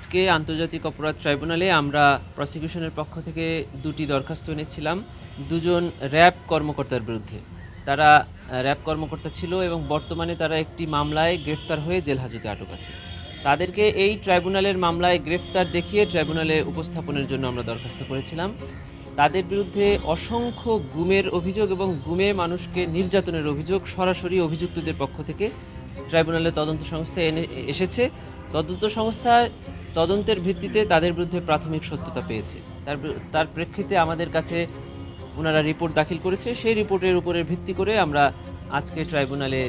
আজকে আন্তর্জাতিক অপরাধ ট্রাইব্যুনালে আমরা প্রসিকিউশনের পক্ষ থেকে দুটি দরখাস্ত এনেছিলাম। দুজন র্যাব কর্মকর্তার বিরুদ্ধে। তারা র্যাব কর্মকর্তা ছিল এবং বর্তমানে তারা একটি মামলায় গ্রেফতার হয়ে জেল হাজতে আটক আছে। তাদেরকে এই ট্রাইব্যুনালের মামলায় গ্রেফতার দেখিয়ে ট্রাইব্যুনালে উপস্থাপনের জন্য আমরা দরখাস্ত করেছিলাম। তাদের বিরুদ্ধে অসংখ্য গুমের অভিযোগ এবং গুমে মানুষকে নির্যাতনের অভিযোগ সরাসরি অভিযুক্তদের পক্ষ থেকে ট্রাইব্যুনালের তদন্ত সংস্থা এনে এসেছে। তদন্ত সংস্থা তদন্তের ভিত্তিতে তাদের বিরুদ্ধে প্রাথমিক সত্যতা পেয়েছে। তার তার প্রেক্ষিতে আমাদের কাছে ওনারা রিপোর্ট দাখিল করেছে। সেই রিপোর্টের উপরে ভিত্তি করে আমরা আজকে ট্রাইব্যুনালে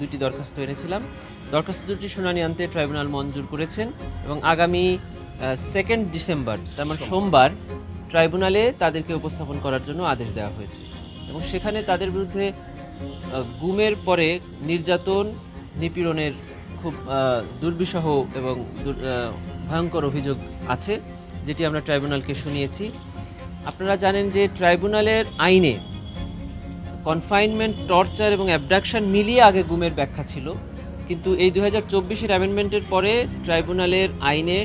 দুটি দরখাস্ত এনেছিলাম। দরখাস্ত দুটি শুনানি আনতে ট্রাইব্যুনাল মঞ্জুর করেছেন এবং আগামী সেকেন্ড ডিসেম্বর তার মানে সোমবার। ট্রাইব্যুনালে তাদেরকে উপস্থাপন করার জন্য আদেশ দেওয়া হয়েছে। এবং সেখানে তাদের বিরুদ্ধে গুমের পরে নির্যাতন নিপীড়নের খুব দুর্বিষহ এবং ভয়ঙ্কর অভিযোগ আছে, যেটি আমরা ট্রাইব্যুনালকে শুনিয়েছি। আপনারা জানেন যে ট্রাইব্যুনালের আইনে কনফাইনমেন্ট টর্চার এবং অ্যাবডাকশন মিলিয়ে আগে গুমের ব্যাখ্যা ছিল। কিন্তু এই দু হাজার চব্বিশের অ্যামেন্ডমেন্টের পরে ট্রাইব্যুনালের আইনে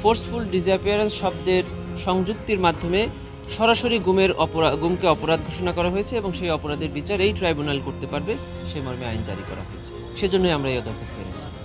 ফোর্সফুল ডিসঅ্যাপিয়ারেন্স শব্দের সংযুক্তির মাধ্যমে সরাসরি গুমের অপরাধ গুমকে অপরাধ ঘোষণা করা হয়েছে এবং সেই অপরাধের বিচার এই ট্রাইব্যুনাল করতে পারবে। সেই মর্মে আইন জারি করা হয়েছে। সেজন্যই আমরা এই দরখাস্ত এনেছি।